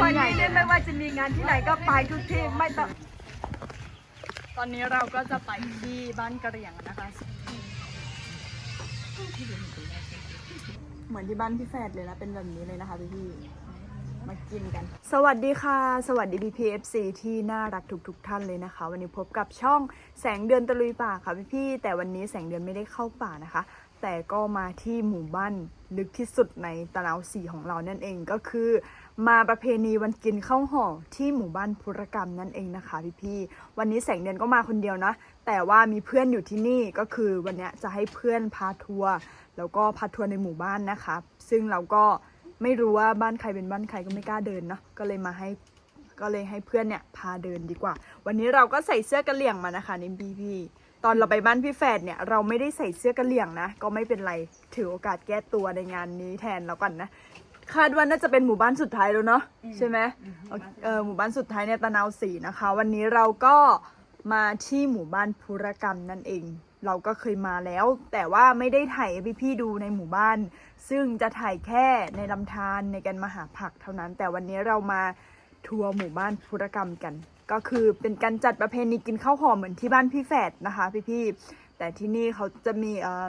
คนนี้เนี่ยไม่ว่าจะมีงานที่ไหนก็ไปทุกที่ไม่ต้อง ตอนนี้เราก็จะไปที่บ้านกระเหรี่ยงนะคะ เหมือนที่บ้านพี่แฟดเลยนะเป็นแบบนี้เลยนะคะพี่พี่ๆมากินกัน สวัสดีค่ะ สวัสดีพี่พีเอฟซีที่น่ารักทุกทุกๆท่านเลยนะคะ วันนี้พบกับช่องแสงเดือนตะลุยป่าค่ะพี่พี่ๆแต่วันนี้แสงเดือนไม่ได้เข้าป่านะคะ แต่ก็มาที่หมู่บ้านลึกที่สุดในตะนาวสีของเรานั่นเองก็คือ มาประเพณีวันกินข้าวห่อที่หมู่บ้านพุรกรรมนั่นเองนะคะพี่พี่ๆวันนี้แสงเดือนก็มาคนเดียวนะ แต่ว่ามีเพื่อนอยู่ที่นี่ก็คือวันนี้จะให้เพื่อนพาทัวร์แล้วก็พาทัวร์ในหมู่บ้านนะคะ ซึ่งเราก็ไม่รู้ว่าบ้านใครเป็นบ้านใครก็ไม่กล้าเดินเนาะก็เลยมาให้ก็เลยให้เพื่อนเนี่ยพาเดินดีกว่า วันนี้เราก็ใส่เสื้อกระเหลี่ยงมานะคะนี่พี่พี่ๆตอนเราไปบ้านพี่แฝดเนี่ยเราไม่ได้ใส่เสื้อกระเหลี่ยงนะ ก็ไม่เป็นไรถือโอกาสแก้ตัวในงานนี้แทนแล้วกันนะ คาดว่าน่าจะเป็นหมู่บ้านสุดท้ายแล้วเนาะใช่ไหมเออหมู่บ้านสุดท้ายในตะนาวสีนะคะ วันนี้เราก็มาที่หมู่บ้านภูรกรรมนั่นเอง เราก็เคยมาแล้ว แต่ว่าไม่ได้ถ่ายให้พี่ๆดูในหมู่บ้าน ซึ่งจะถ่ายแค่ในลำธารในการมาหาผักเท่านั้น แต่วันนี้เรามาทัวร์หมู่บ้านภูรกรรมกัน ก็คือเป็นการจัดประเพณีกินข้าวหอมเหมือนที่บ้านพี่แฝดนะคะ พี่ๆแต่ที่นี่เขาจะมีเอ่อ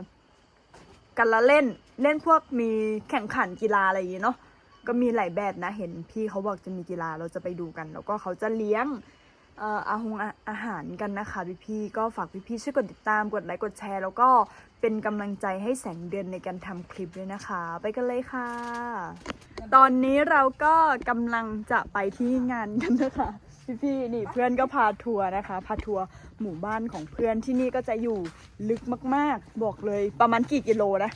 กันละเล่นเล่นพวกมีแข่งขันกีฬาอะไรอย่างเงี้เนาะก็มีหลายแบบนะเห็นพี่เขาบอกจะมีกีฬาเราจะไปดูกัน แล้วก็เขาจะเลี้ยงเอ่ออาหงอาหารกันนะคะพี่ๆก็ฝากพี่ๆช่วยกดติดตามกดไลค์กดแชร์ แล้วก็เป็นกำลังใจให้แสงเดือนในการทำคลิปด้วยนะคะ ไปกันเลยค่ะ ตอนนี้เราก็กำลังจะไปที่งานกันนะคะ พี่ๆนี่เพื่อนก็พาทัวร์นะคะ พาทัวร์หมู่บ้านของเพื่อนที่นี่ก็จะอยู่ลึกมากๆ บอกเลยประมาณกี่กิโลนะ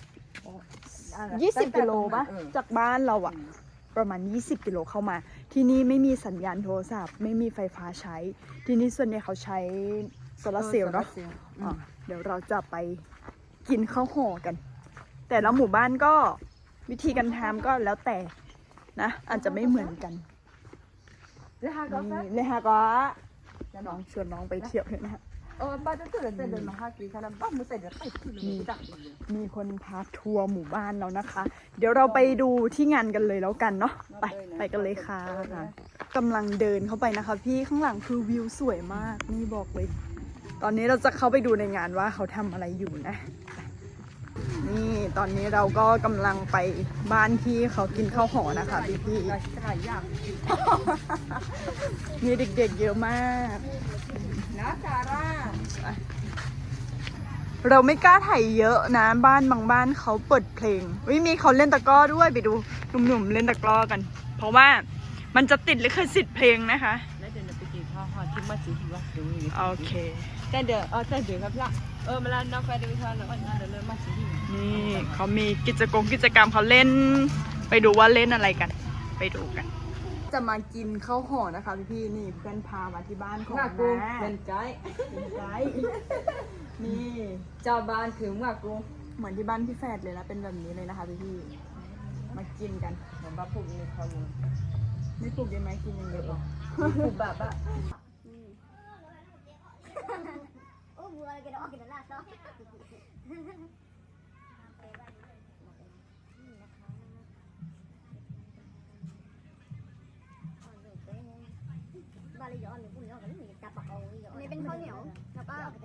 20กิโลปะจากบ้านเราอะประมาณ 20 กิโลเข้ามา ที่นี่ไม่มีสัญญาณโทรศัพท์ ไม่มีไฟฟ้าใช้ ที่นี่ส่วนใหญ่เขาใช้โซลาร์เซลล์เนาะอะเดี๋ยวเราจะไปกินข้าวห่อกัน แต่ละหมู่บ้านก็วิธีการทำก็แล้วแต่นะ อาจจะไม่เหมือนกัน แล้วฮะก็นี่เลยฮะก็น้องชวนน้องไปเที่ยวเลยนะฮะเออป้าจะตื่นเต้นเลยมาฮากีขนาดบ้ามือแต่เดี๋ยวไปที่เลยจักเลยมีคนพาทัวร์หมู่บ้านแล้วนะคะ เดี๋ยวเราไปดูที่งานกันเลยแล้วกันเนาะไปไปกันเลยค่ะกำลังเดินเข้าไปนะคะ พี่ข้างหลังคือวิวสวยมากนี่บอกเลย ตอนนี้เราจะเข้าไปดูในงานว่าเขาทำอะไรอยู่นะ นี่ตอนนี้เราก็กำลังไปบ้านที่เขากินข้าวห่อนะคะพี่พี่ๆถ่ายยากมีเด็กๆเยอะมากนะจาร่าเราไม่กล้าถ่ายเยอะนะบ้านบางบ้านเขาเปิดเพลงวิมีเขาเล่นตะกร้อด้วยไปดูหนุ่มๆเล่นตะกร้อกัน เพราะว่ามันจะติดลิขสิทธิ์เพลงนะคะแล้วเดี๋ยวเราไปกินข้าวฮอที่มาจีที่ว่าตรงนี้โอเคแต่เดี๋ยวเออแต่เดี๋ยวครับละเออมาแล้วน้องแฟนเดี๋ยวไปทานแล้วอันนั้นเดี๋ยวเริ่มมาจี นี่เขามีกิจกรรมกิจกรรมเขาเล่น ไปดูว่าเล่นอะไรกัน ไปดูกัน จะมากินข้าวห่อนะคะพี่ๆนี่เพื่อนพามาที่บ้านของหน้าน้ากูเป็นไกด์เป็นไกด์นี่เจ้าบ้านคือหมากูเหมือนที่บ้านพี่แฝดเลยนะเป็นแบบนี้เลยนะคะพี่ๆมากินกันเหมือนบ้าผูกในคอมือไม่ปลูกได้ไหมกินอย่างเดียวเหรอผูกแบบอะ Oh, bukan lagi dah kita lah toh. Ba ly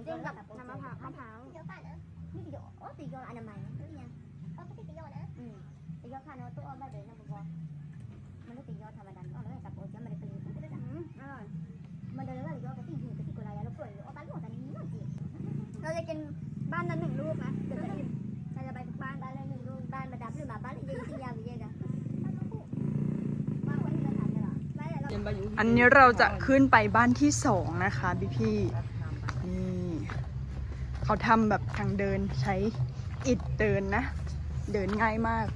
จิ้มกับน้ำมะพร้าวมะพร้าวนี่ติโยโอ้ติโยออัยนะนี่ไงเออไม่ติโยนะอืมติโยค่ะเนอะตัวอ้อมได้เลยนะบุบมันติโยธรรมดาอ๋อแล้สับโอเจ้ามันเป็นคนที่งอร่อยมันะเรียว่าติโยกับติโยกับติโกลายาเราเปิดอ้อบ้านลูกแตานี้นั่นสิเราจะกินบ้านนั้นหนึ่งลูกนะเดี๋ยวจะกินเราจะไปบ้านบ้านเลยหนึ่งลูกบ้านประดับหรือมาบ้านเลยยิ่งยาวยิ่งอะอันนี้เราจะขึ้นไปบ้านที่สองนะคะพี่พี่ เขาทำแบบทางเดินใช้อิฐเดินนะ เดินง่ายมาก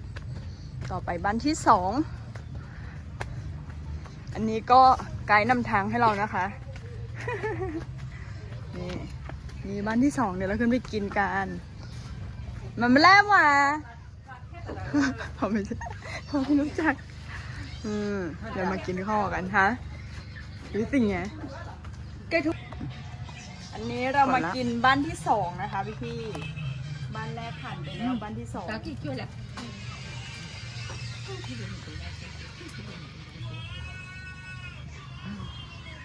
ต่อไปบ้านที่สอง อันนี้ก็ไกด์นำทางให้เรานะคะ นี่นี่บ้านที่สองเดี๋ยวเราขึ้นไปกินกันมันไม่แล้มาเขาไม่ใช่เขาไม่รู้จัก อืมเดี๋ยวมากินข้าวกันฮะหรือสิ่งไง อันนี้เรามากินบ้านที่สองนะคะพี่พี่ๆบ้านแรกผ่านไปแล้วบ้านที่สองตากี่เกี่ยวแหละ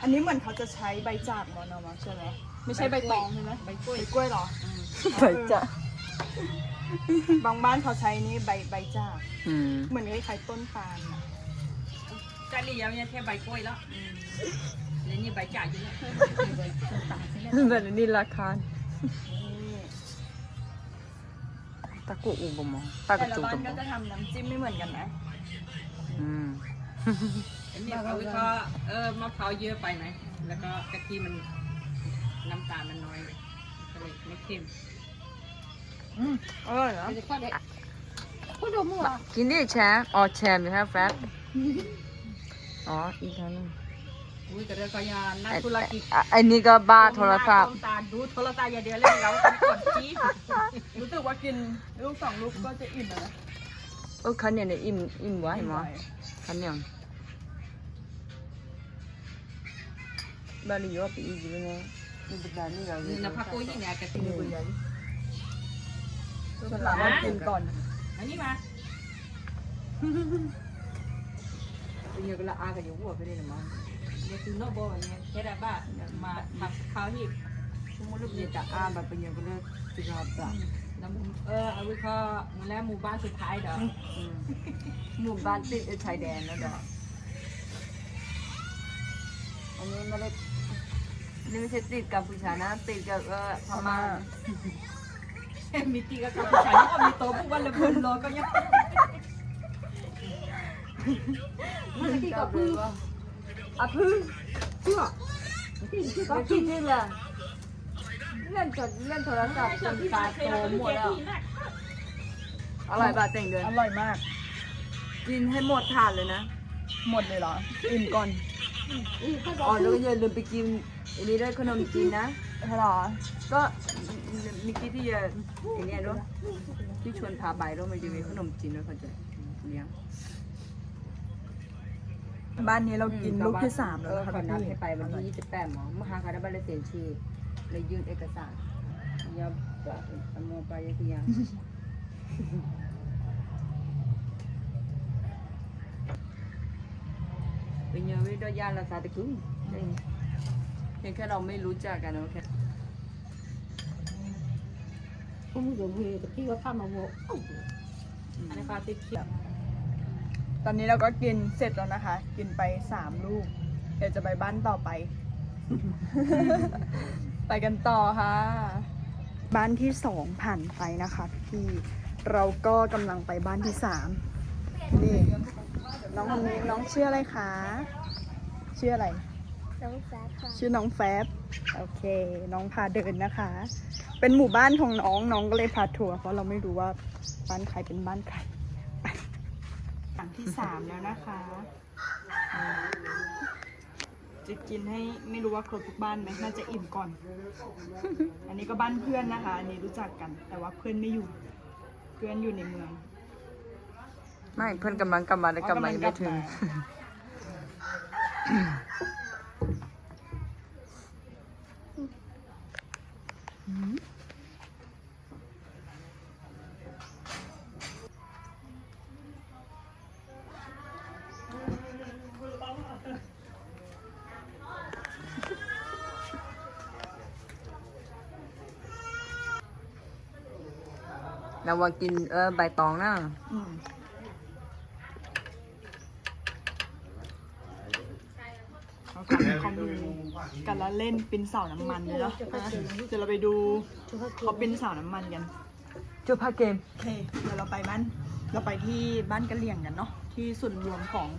อันนี้เหมือนเขาจะใช้ใบจากมอนอมาใช่ไหมไม่ใช่ใบตองใช่ไหมใบกล้วยใบกล้วยเหรอ ใบจากบางบ้านเขาใช้นี่ใบใบจาก อืม เหมือนคล้ายๆต้นตาลอะกะหรี่ยังเนี่ยแค่ใบกล้วย แล้วแล้วนี่ใบจ่าอยู่เนี่ยแบบนี้ราคานี่ตะกุอุบมองตะกแต่ระละจูบ้าตนมก็จะทำน้ำจิ้มไม่เหมือนกันนะอืมอันนี้เอาไว้ก็เออมะพร้าวเยอะไปไหมแล้วก็กะทิมันน้ำตาลมันน้อยก็เลยไม่เค็มอร่อยนะกินดิแชร์อ๋อแชร์มีแค่แฟตอ๋ออีกครั้งหนึง อุ้ยแต่เรื่องก็ยานักไอ้ธุรกิจไอ้ไอ้นี่ก็บ้าโทรศัพท์ก้มตาดูโทรศัพท์อย่าเดียวเล่นเราไปกดจี้รู้สึกว่ากินลูกสองลูกก็จะอิ่มแล้วนะเออคันเนี่ยเนี่ยอิ่มอิ่มไว้หมอคันเนี่ยบาลีว่าปีอีกแล้วนะนี่เป็นแบบนี้เรานี่นะพักโกยี่เนี่ยกะทินี่เป็นยังฉลามว่ากินก่อนอันนี้มาเป็นยังก็ละอากับยังหัวไปได้หรือมั้ง เดี๋ยวคือนอกโบอย่างเงี้ยแค่ได้บ้ามาทำข้าวที่สมมติเราเนี่ยจะอาแบบเป็นยังก็เลิกสิครับจ้ะน้ำเออเอาไว้ก็มาแล้วหมู่บ้านสุดท้ายเด้ออืมหมู่บ้านติดชายแดนแล้วเด้ออันนี้ไม่ได้นี่ไม่ใช่ติดกับผู้ชายนะติดกับเออพม่า มีตีกับกับผู้ชายก็มีโต๊ะพวกวันละคนรอก็ยัง มันติดกับพึ่ง อะพึ่งเชื่อก็จริงจริงแหละเล่นกับเล่นโทรศัพท์จนตาโตหมดแล้วอร่อยป่ะเต่งเดือนอร่อยมาก กินให้หมดถาดเลยนะ หมดเลยเหรอ อิ่มก่อนอ๋อแล้วก็อย่าลืมไปกินอันนี้ด้วยขนมจีนนะเหรอ ก็มิกี้ที่จะไอเนี้ยด้วยที่ชวนพาไปด้วมันจะมีขนมจีนด้วยเขาจะเลี้ยง บ้านนี้เรากินลูกที่สามแล้วเออนะคะขอนัดพี่ให้ไปวันที่28หมอมหาคาราบาลเซ็นชื่อเลยยื่นเอกสารยาบะอโมไปยาติยาเป็นยังไม่ได้ยาละซาตะกุ้งเพียงแค่เราไม่รู้จักกันโอเคพวกมึงอยู่มือกับพี่ก็ข้ามมาโวอันนี้ปลาติดเขียว ตอนนี้เราก็กินเสร็จแล้วนะคะ กินไปสามลูก เดี๋ยวจะไปบ้านต่อไป ไปกันต่อค่ะ บ้านที่สองผ่านไปนะคะ พี่เราก็กำลังไปบ้านที่สามนี่น้องคนนี้น้องชื่ออะไรคะชื่ออะไร น้องแฟบค่ะ ชื่อน้องแฟบโอเค น้องพาเดินนะคะ เป็นหมู่บ้านของน้องน้องก็เลยพาทัวร์เพราะเราไม่รู้ว่าบ้านใครเป็นบ้านใครไป หลังที่สามแล้วนะคะจะกินให้ไม่รู้ว่าครบทุกบ้านไหมน่าจะอิ่มก่อน อันนี้ก็บ้านเพื่อนนะคะ อันนี้รู้จักกัน แต่ว่าเพื่อนไม่อยู่ เพื่อนอยู่ในเมือง ไม่เพื่อนกำลังกลับมาแต่กลับมายังไม่ถึง ว่ากินเออใบตองนะอืมเขาก็เขามีกันละเล่นปินเสาน้ำมันเลยเนาะนะเดี๋ยวเราไปดูเขาปินเสาน้ำมันกันจูพาเกม โอเค เดี๋ยวเราไปบ้าน เราไปที่บ้านกะเหลี่ยงกันเนาะ ที่ส่วนรวมของ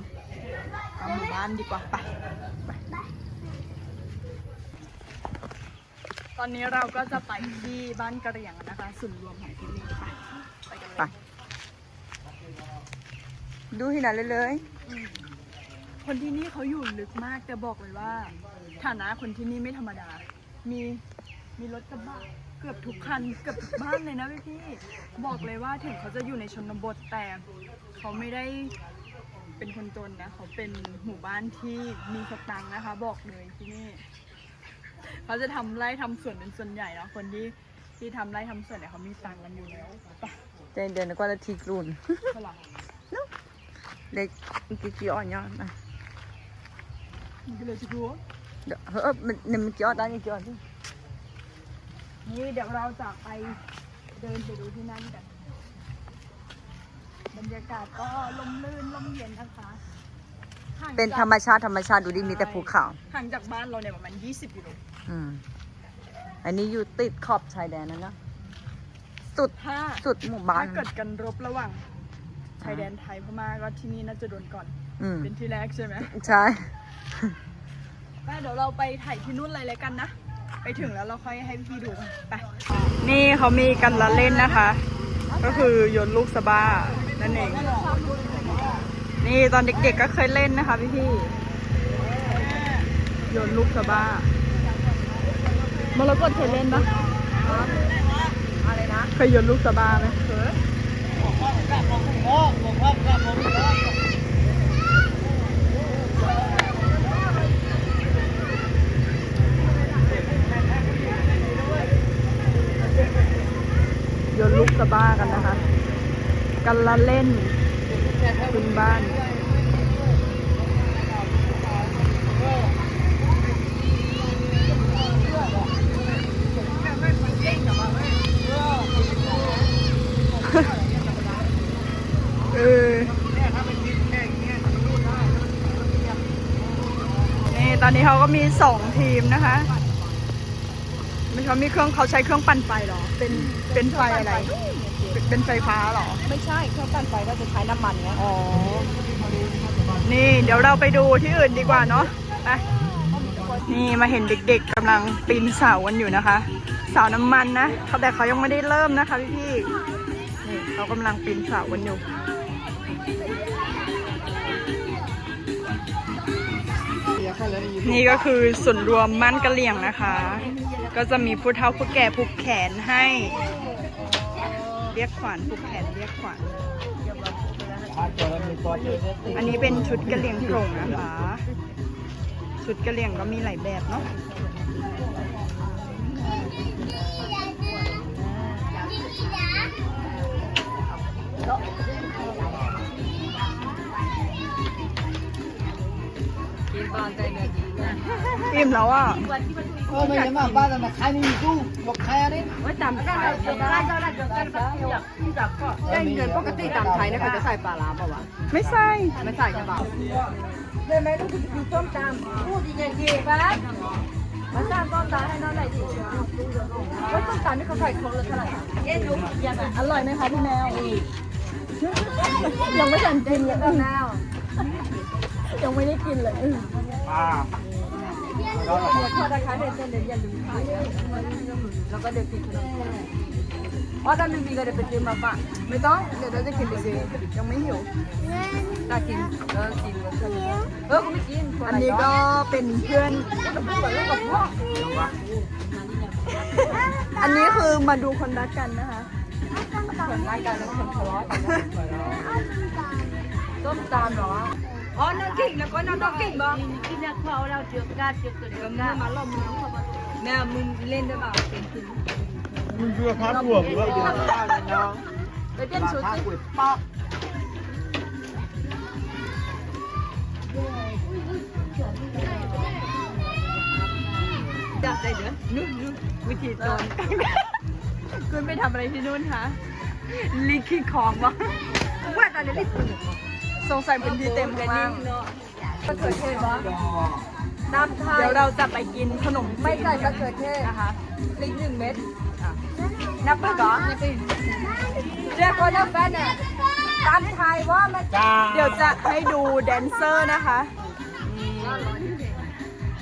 หมู่บ้านดีกว่า ไป ไป ตอนนี้เราก็จะไปที่บ้านกะเหลี่ยงกันนะคะส่วนรวมของที่นี่ไป ไปกันเลย ไป ดูที่ไหนเลยเลยคนที่นี่เขาอยู่ลึกมากแต่บอกเลยว่า ฐานะคนที่นี่ไม่ธรรมดา มีมีรถกระบะเกือบทุกคันเกือบทุกบ้านเลยนะพี่พี่ๆบอกเลยว่าถึงเขาจะอยู่ในชนบทแต่เขาไม่ได้เป็นคนจนนะเขาเป็นหมู่บ้านที่มีสตังค์นะคะ บอกเลยที่นี่เขาจะทำไร่ทำสวนเป็นส่วนใหญ่เนาะคนที่ที่ทำไร่ทำสวนเนี่ยเขามีตังค์กันอยู่แล้วไปเดินเดินก็จะทีกรุ่น ฝรั่งเล็กกี่กี่อ่อนยอดนะนี่ก็เลยจะรู้เดี๋ยวเออมันเนี่ยมันเกี่ยวด้านนี้เกี่ยวดินี่เดี๋ยวเราจะไปเดินไปดูที่นั่นกัน บรรยากาศก็ลมลื่นลมเย็นนะคะห่างเป็นจากธรรมชาติธรรมชาติดูดิมีแต่ภูเขาห่างจากบ้านเราเนี่ยประมาณ 20กิโลอืมอันนี้อยู่ติดขอบชายแดนนะเนอะสุดถ้าสุดหมู่บ้านถ้าเกิดกันรบระหว่างชายแดนไทยพม่าก็ที่นี่น่าจะโดนก่อน อืมเป็นที่แรกใช่ไหมใช่ ไปเดี๋ยวเราไปถ่ายที่นู่นเลยเลยกันนะ ไปถึงแล้วเราค่อยให้พี่ดูไป นี่เขามีกันละเล่นนะคะ ก็คือโยนลูกสะบ้านั่นเอง นี่ตอนเด็กๆก็เคยเล่นนะคะพี่พี่ๆโยนลูกสะบ้ามรกตเคยเล่นปะอะไรนะ เคยโยนลูกสะบ้าไหมเค ยโยนลูกสบ้ากันนะคะ กันละเล่นพื้นบ้าน เออนี่ตอนนี้เขาก็ มีสองทีมนะคะ มันเขามีเครื่องเขาใช้เครื่องปั่นไฟเหรอ เป็นเป็นไฟอะไร เป็นเป็นไฟฟ้าเหรอ ไม่ใช่เครื่องปั่นไฟก็จะใช้น้ำมันเนี้ยอ๋อ นี่เดี๋ยวเราไปดูที่อื่นดีกว่าเนาะไปนี่มาเห็นเด็กๆกำลังปีนเสากันอยู่นะคะ เสาน้ำมันนะเขาแต่เขายังไม่ได้เริ่มนะคะพี่ๆนี่เขากำลังปีนเสากันอยู่ นี่ก็คือส่วนรวมมั่นกะเหลี่ยงนะคะ ก็จะมีผู้เฒ่าผู้แก่ผูกแขนให้ เรียกขวัญผูกแขนเรียกขวัญอันนี้เป็นชุดกะเหลี่ยงโปร่งนะคะ ชุดกะเหลี่ยงก็มีหลายแบบเนาะ มแล้วอะเออไม่ใช่มาบ้านแต่ขายนี่ตู้ยกขายอะไรว่าจำไทยได้ได้ได้ได้ได้เงินปกติตามไทยเนี่ยเขาจะใส่ปลาร้าเปล่าวะไม่ใช่ไม่ใส่ใช่เปล่าเลยไหมต้องกินส้มตำพูดอย่างนี้ปะมาสร้างต้นตาให้น้องหน่อยดิว่าต้นตาลนี่เขาใส่ครบแล้วเท่าไหร่เอ๊ะดูยังไงอร่อยไหมคะพี่แมวยังไม่ทันกินเลยต้นแนวยังไม่ได้กินเลยอ่า ทอดตะไคร้เด็ดเส้นเด็ดอย่าลืมขายนะแล้วก็เด็ดติดขนมอ๋อถ้าไม่มีก็เดี๋ยวไปซื้อมาปะไม่ต้อง เดี๋ยวเราจะกินไปซื้อยังไม่หิวถ้ากินก็กินเออกูไม่กิน อันนี้ก็เป็นเพื่อนอันนี้คือมาดูคนรักกันนะคะเหมือนรายการแล้วคนทะเลาะกันส้มตำเหรอ อ๋อน้องกิ่งแล้วก็น้องน้องกิ่งบอกกินนักเขาเราเจือกกาเจือกตัวเดียวกันมาล้อมน้องเขามาแม่มึงเล่นได้เปล่าเป็นคุณมึงเพื่อพัดรวมหรอว่าไปเต้นชุดพัดสิปอกจับใจเด้อนู่นนู่นวิธีตอนคุณไปทำอะไรที่นู่นคะลิขิตของวะว่าตอนนี้ลิขิต สงสัยเป็นที่เต็มกันมานิ่กงเนาะมะเขือเทศวะน้ำไทยเดี๋ยวเราจะไปกินขนมไม่ใส่มะเขือเทศนะคะพริกหนึ่งเม็ดนับไปก่อนเรียกว่าน้ำแฟนเนี่ยตามไทยว่ามันจ้าเดี๋ยวจะให้ดูแดนเซอร์นะคะ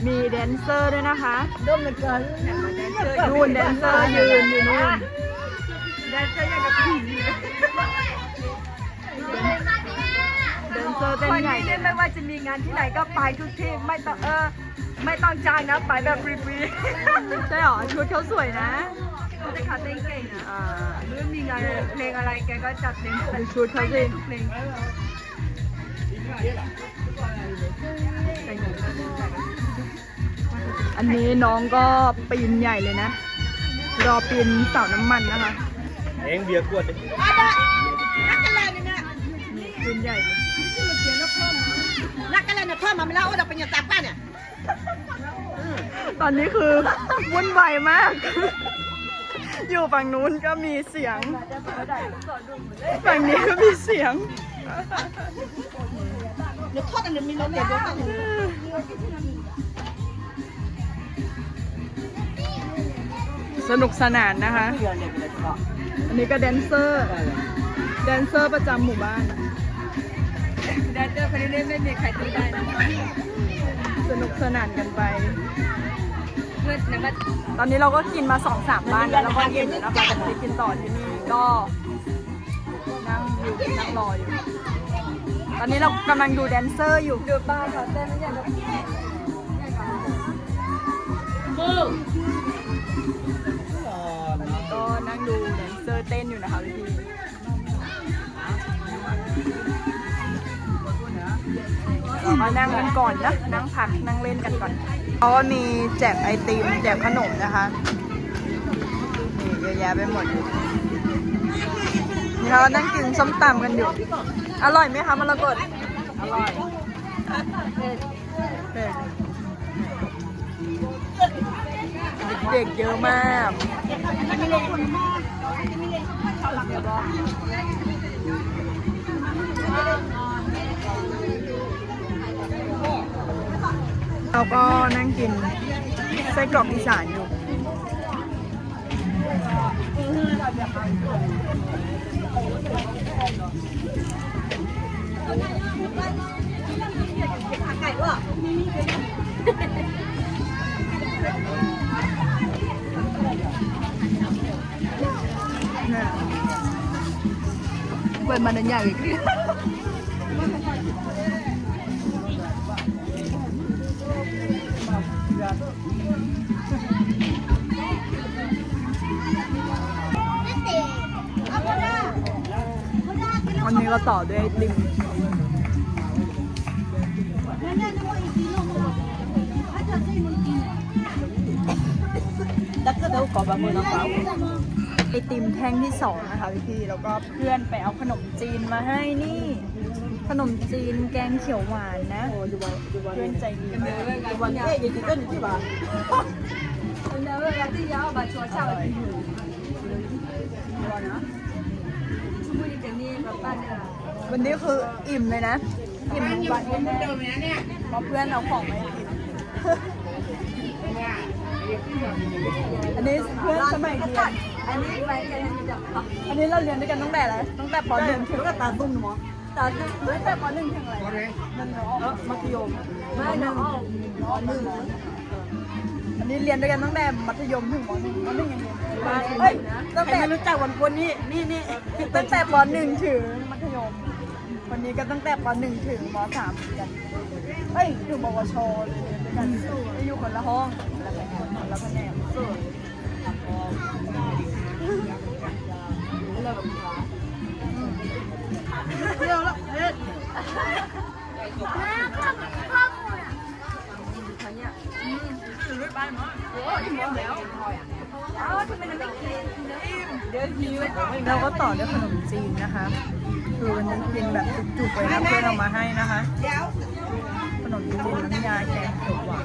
มีแดนเซอร์ด้วยนะคะด้มเหลือเกินนู่นแดนเซอร์ยืนอยู่นู่นแดนเซอร์ยังกับผีแดน เซอร์เต้นวันใหญ่นี้เนี่ยไม่ว่าจะมีงานที่ไหนก็ไปทุกที่ไม่ต้องเออไม่ต้องจ้างนะไปแบบฟรีใช่หรอชุดเขาสวยนะๆเขาจะขาเต้นเก่งนะอ่าหรือมีงานเพลงอะไรแกก็จัดเต็มดูชุดเขาสิทุกเพลงอันนี้น้องก็ปีนใหญ่เลยนะ รอปีนเสาน้ำมันนะคะ เองเบียร์กวดดิปีนใหญ่เลย พ่อมาไม่แล้วว่าเราเป็นยังตาป้าเนี่ยตอนนี้คือวุ่นวายมาก อยู่ฝั่งนู้นก็มีเสียง ฝั่งนี้ก็มีเสียงรถทอดันยังมีรถเลี้ยงด้วยสนุกสนานนะคะ อันนี้ก็แดนเซอร์ แดนเซอร์ประจำหมู่บ้าน แดนเจอร์คนนี้ไม่มีใครตีได้นะสนุกสนานกันไป เพื่อนนะมาตอนนี้เราก็กินมาสองสามบ้านแล้วเราก็อิ่มแล้วนะคะแต่ไปกินต่อที่นี่ก็นั่งอยู่นั่งรออยู่ ตอนนี้เรากำลังดูแดนเซอร์อยู่ดูบ้านเขาเต้นไม่ใช่ก็นั่งดูแดนเซอร์เต้นอยู่นะคะพี่ เราก็นั่งกันก่อนนะ นั่งพักนั่งเล่นกันก่อนเพราะว่ามีแจกไอติมแจกขนมนะคะนี่เยอะแยะไปหมดนี่เรานั่งกินส้มตำกันอยู่ อร่อยไหมคะมะละกดอร่อยเด็กเยอะมากเเราก็นั่งกินไส้กรอกอีสานอยู่เปิดมาเดินใหญ่อีก วันนี้เราต่อด้วยไอติม Đất cái đâu có bà mười nó pháo ไอติมแท่งที่สองนะคะพี่ แล้วก็เพื่อนไปเอาขนมจีนมาให้นี่ ขนมจีนแกงเขียวหวานนะเพื่อนใจดีมาก Bà nhé, gì thì tên chứ bà วันนี้คืออิ่มเลยนะ อิ่มวันแน่เพราะเพื่อนเอาของมาให้กินอันนี้เพื่อนสมัยเรียนอันนี้อันนี้เราเรียนด้วยกันตั้งแต่อะไรตั้งแต่ปหนึ่งถึง Nó là tà tung đúng không? ตอนตั้งแต่ปหนึ่งถึงอะไรนั่นเนาะ Đó, mắt vô ไม่หนึ่งปหนึ่งอันนี้เรียนด้วยกันตั้งแต่มัธยมถึงปหนึ่งปหนึ่งยังเรียนเฮ้ยตั้งแต่ Em mới chắc quần quân đi, đi, đi ตั้งแต่ปหนึ่งถึงมัธยมวันนี้ก็ตั้งแต่ปหนึ่งถึงมสามกันเอ้ยถึงปวชเลยด้วยกันไปอยู่คนละห้องคนละแผนก คนละแผนกเราก็ต่อด้วยขนมจีนนะคะ คือวันนี้กินแบบจุกๆเลยนะเพื่อนเอามาให้นะคะ ขนมจีนน้ำยาแกงเขียวหวาน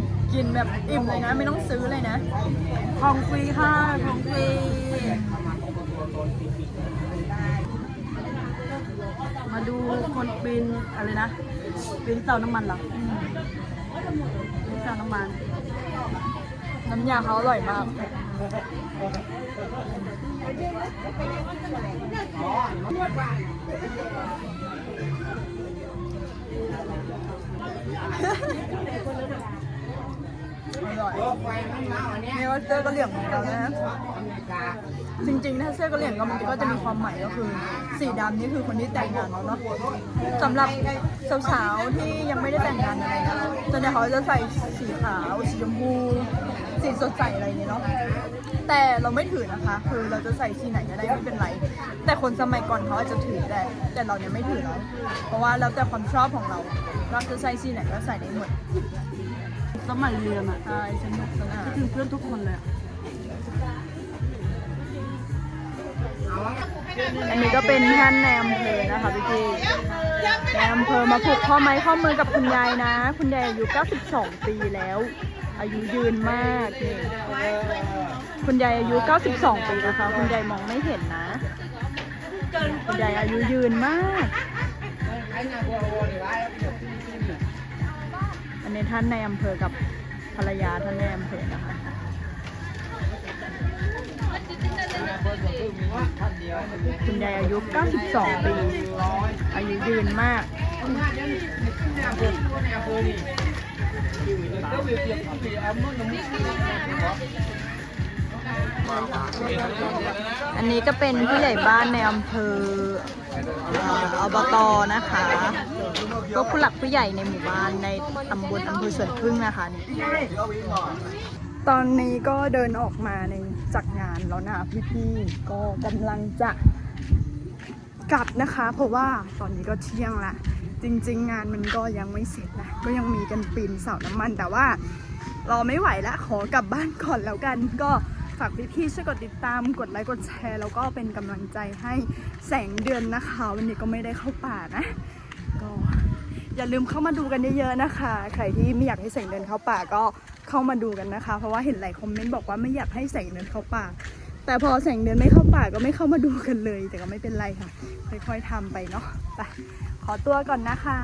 กินแบบอิ่มเลยนะไม่ต้องซื้อเลยนะของฟรีค่ะของฟรีมาดูคนปีนอะไรนะปีนเสาน้ำมันเหรออปีนเสาน้ำมันน้ำยาเขาอร่อยมาก อร่อยนี่ก็เสื้อกะเหลี่ยงของเรานะจริงๆถ้าเสื้อกะเหลี่ยงก็มันก็จะมีความหมายก็คือ สีดำนี่คือคนที่แต่งงานแล้วเนาะสำหรับสาวๆที่ยังไม่ได้แต่งงานอะไรนะส่วนใหญ่เขาจะใส่สีขาวสีชมพูสีสดใสอะไรอย่างเงี้ยเนาะแต่เราไม่ถือนะคะ คือเราจะใส่สีไหนก็ได้ไม่เป็นไร แต่คนสมัยก่อนเขาอาจจะถือแต่แต่เราเนี่ยไม่ถือแล้วเพราะว่าแล้วแต่ความชอบของเรา เราจะใส่สีไหนก็ใส่ได้หมด สมัยเรียนอะใช่สนุกสนานคิดถึงเพื่อนทุกคนเลยอะอันนี้ก็เป็นท่านในอำเภอนะคะพี่พี่ในอำเภอมาผูกข้อไม้ข้อมือกับคุณยายนะ คุณยายอายุ 92 ปีแล้ว อายุยืนมากนี่คุณยายอายุ 92 ปีนะคะ คุณยายมองไม่เห็นนะ คุณยายอายุยืนมาก อันนี้ท่านในอำเภอกับภรรยาท่านในอำเภอนะคะคุณยายอายุ 92 ปี อายุยืนมาก อันนี้ก็เป็นผู้ใหญ่บ้านในอำเภอ อ่ออบตนะคะ ก็ผู้หลักผู้ใหญ่ในหมู่บ้านในตำบลอำเภอสวนพึ่งนะคะนี่ตอนนี้ก็เดินออกมาในจากงานแล้วนะพี่ๆก็กำลังจะกลับนะคะ เพราะว่าตอนนี้ก็เที่ยงละจริง ๆ งานมันก็ยังไม่เสร็จนะก็ยังมีกันปีนเสาน้ำมัน แต่ว่าเราไม่ไหวล้วขอกลับบ้านก่อนแล้วกันก็ ฝากพี่ๆช่วยกดติดตามกดไลค์กดแชร์ แล้วก็เป็นกำลังใจให้แสงเดือนนะคะ วันนี้ก็ไม่ได้เข้าป่านะก็อย่าลืมเข้ามาดูกันเยอะๆนะคะ ใครที่ไม่อยากให้แสงเดือนเข้าป่าก็เข้ามาดูกันนะคะ เพราะว่าเห็นหลายคอมเมนต์บอกว่าไม่อยากให้แสงเดือนเข้าป่า แต่พอแสงเดือนไม่เข้าป่าก็ไม่เข้ามาดูกันเลย แต่ก็ไม่เป็นไรค่ะ ค่อยๆทำไปเนาะไปขอตัวก่อนนะคะ